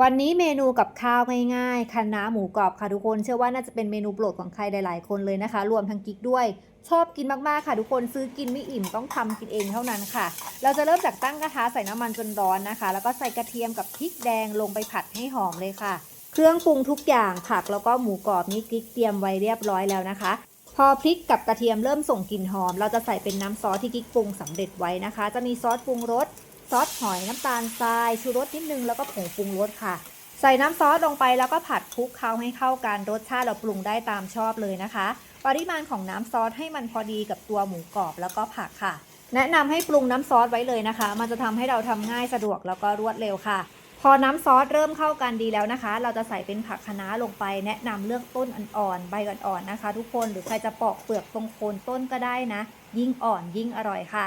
วันนี้เมนูกับข้าวง่ายๆคะน้าหมูกรอบค่ะทุกคน เชื่อว่าน่าจะเป็นเมนูโปรดของใครหลายๆคนเลยนะคะ รวมทั้งกิ๊กด้วย ชอบกินมากๆค่ะทุกคนซื้อกินไม่อิ่มต้องทำกินเองเท่านั้นค่ะ เราจะเริ่มจากตั้งกระทะใส่น้ำมันจนร้อนนะคะ แล้วก็ใส่กระเทียมกับพริกแดงลงไปผัดให้หอมเลยค่ะ เครื่องปรุงทุกอย่างผักแล้วก็หมูกรอบนี้กิ๊กเตรียมไว้เรียบร้อยแล้วนะคะ พอพริกกับกระเทียมเริ่มส่งกลิ่นหอม เราจะใส่เป็นน้ำซอสที่กิ๊กปรุงสำเร็จไว้นะคะ จะมีซอสปรุงรส ซอสหอยน้ำตาลทรายชูรสนิดนึงแล้วก็ผงปรุงรสค่ะ ใส่น้ำซอสลงไปแล้วก็ผัดคลุกเคล้าให้เข้ากันรสชาติเราปรุงได้ตามชอบเลยนะคะ ปริมาณของน้ำซอสให้มันพอดีกับตัวหมูกรอบแล้วก็ผักค่ะ แนะนำให้ปรุงน้ำซอสไว้เลยนะคะ มันจะทำให้เราทำง่ายสะดวกแล้วก็รวดเร็วค่ะ พอน้ำซอสเริ่มเข้ากันดีแล้วนะคะ เราจะใส่เป็นผักคะน้าลงไป แนะนำเลือกต้นอ่อนๆใบอ่อนๆนะคะ ทุกคนหรือใครจะปอกเปลือกตรงโคนต้นก็ได้นะ ยิ่งอ่อนยิ่งอร่อยค่ะ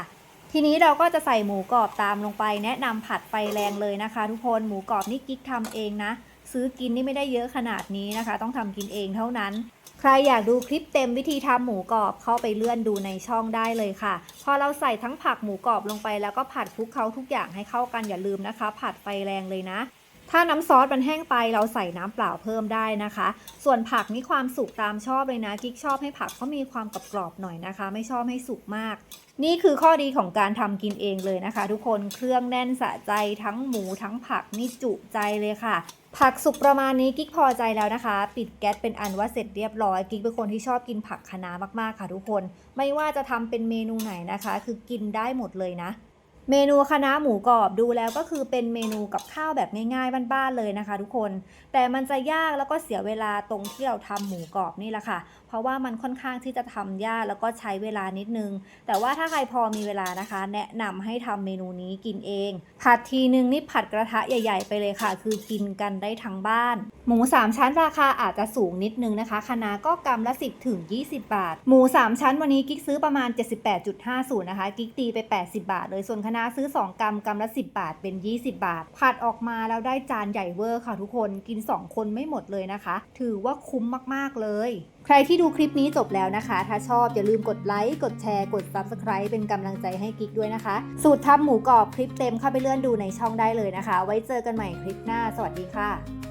ทีนี้เราก็จะใส่หมูกรอบตามลงไปแนะนำผัดไฟแรงเลยนะคะ ทุกคนหมูกรอบนี่กิ๊กทำเองนะ ซื้อกินนี่ไม่ได้เยอะขนาดนี้นะคะ ต้องทำกินเองเท่านั้น ใครอยากดูคลิปเต็มวิธีทำหมูกรอบเข้าไปเลื่อนดูในช่องได้เลยค่ะ พอเราใส่ทั้งผักหมูกรอบลงไปแล้วก็ผัดคลุกเคล้าทุกอย่างให้เข้ากันอย่าลืมนะคะ ผัดไฟแรงเลยนะ ถ้าน้ำซอสมันแห้งไปเราใส่น้ำเปล่าเพิ่มได้นะคะ ส่วนผักนี่ความสุกตามชอบเลยนะกิ๊กชอบให้ผักเขามีความกรอบๆหน่อยนะคะ ไม่ชอบให้สุกมาก นี่คือข้อดีของการทำกินเองเลยนะคะ ทุกคนเครื่องแน่นสะใจทั้งหมูทั้งผักนี่จุใจเลยค่ะ ผักสุกประมาณนี้กิ๊กพอใจแล้วนะคะ ปิดแก๊สเป็นอันว่าเสร็จเรียบร้อยกิ๊กเป็นคนที่ชอบกินผักคะน้ามากๆค่ะ ทุกคน ไม่ว่าจะทำเป็นเมนูไหนนะคะ คือกินได้หมดเลยนะ เมนูคณะหมูกรอบดูแล้วก็คือเป็นเมนูกับข้าวแบบง่ายๆบ้านๆเลยนะคะ ทุกคน แต่มันจะยากแล้วก็เสียเวลาตรงที่เราทำหมูกรอบนี่แหละค่ะ เพราะว่ามันค่อนข้างที่จะทำยากแล้วก็ใช้เวลานิดนึง แต่ว่าถ้าใครพอมีเวลานะคะ แนะนำให้ทำเมนูนี้กินเอง ผัดทีนึงนี่ผัดกระทะใหญ่ ๆ ไปเลยค่ะ คือกินกันได้ทั้งบ้าน หมู 3 ชั้นราคาอาจจะสูงนิดนึงนะคะคณะก็กำละ 10ถึง20 บาท หมู 3 ชั้นวันนี้กิ๊กซื้อประมาณ 78.50นะคะกิ๊กตีไป 80 บาทเลยส่วนคณะนะซื้อ 2 กรัมกรัมละ 10 บาทเป็น 20 บาท ผัดออกมาแล้วได้จานใหญ่เวอร์ค่ะทุกคนกิน 2 คนไม่หมดเลยนะคะ ถือว่าคุ้มมาก ๆ เลย ใครที่ดูคลิปนี้จบแล้วนะคะ ถ้าชอบอย่าลืมกดไลค์กดแชร์กด Subscribe เป็นกำลังใจให้กิ๊กด้วยนะคะ สูตรทำหมูกรอบคลิปเต็มเข้าไปเลื่อนดูในช่องได้เลยนะคะ ไว้เจอกันใหม่คลิปหน้า สวัสดีค่ะ